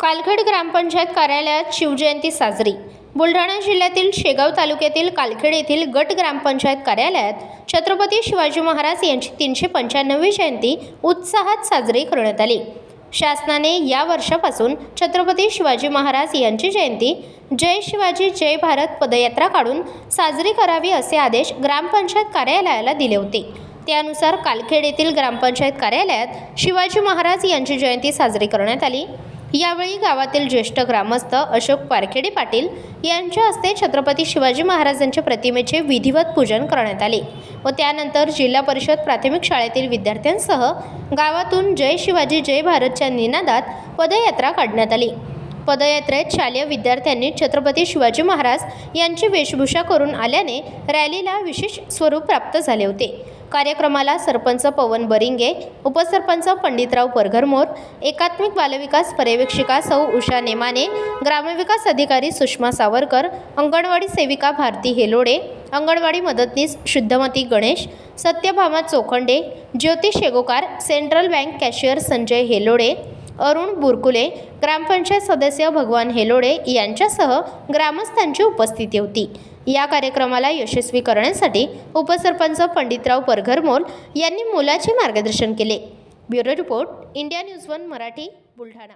कालखेड ग्रामपंचायत कार्यालयात शिवजयंती साजरी. बुलढाणा जिल्ह्यातील शेगाव तालुक्यातील कालखेड येथील गट ग्रामपंचायत कार्यालयात छत्रपती शिवाजी महाराज यांची तीनशे पंच्याण्णवी जयंती उत्साहात साजरी करण्यात आली. शासनाने या वर्षापासून छत्रपती शिवाजी महाराज यांची जयंती जय शिवाजी जय भारत पदयात्रा काढून साजरी करावी असे आदेश ग्रामपंचायत कार्यालयाला दिले होते. त्यानुसार कालखेड येथील ग्रामपंचायत कार्यालयात शिवाजी महाराज यांची जयंती साजरी करण्यात आली. यावेळी गावातील ज्येष्ठ ग्रामस्थ अशोक पारखेडे पाटील यांच्या हस्ते छत्रपती शिवाजी महाराजांच्या प्रतिमेचे विधिवत पूजन करण्यात आले व त्यानंतर जिल्हा परिषद प्राथमिक शाळेतील विद्यार्थ्यांसह गावातून जय शिवाजी जय भारतच्या निनादात पदयात्रा काढण्यात आली. पदयात्रेत शालेय विद्यार्थ्यांनी छत्रपती शिवाजी महाराज यांची वेशभूषा करून आल्याने रॅलीला विशेष स्वरूप प्राप्त झाले होते. कार्यक्रमाला सरपंच पवन बरिंगे उपसरपंच पंडितराव परघरमोर एकात्मिक बालविकास पर्यवेक्षिका सौ उषा नेमाने ग्रामविकास अधिकारी सुषमा सावरकर अंगणवाडी सेविका भारती हेलोडे अंगणवाडी मदतनीस Shuddhamati Ganesh Satyabhama Chokhande Jyoti Shegokar central bank cashier Sanjay Helode Arun Burkule gram panchayat सदस्य भगवान हेलोडे यांच्यासह ग्रामस्थांची उपस्थिती होती. या कार्यक्रमाला यशस्वी करण्यासाठी उपसरपंच पंडितराव परघरमोल यांनी मुलाचे मार्गदर्शन केले. Bureau report India news one Marathi Buldhana.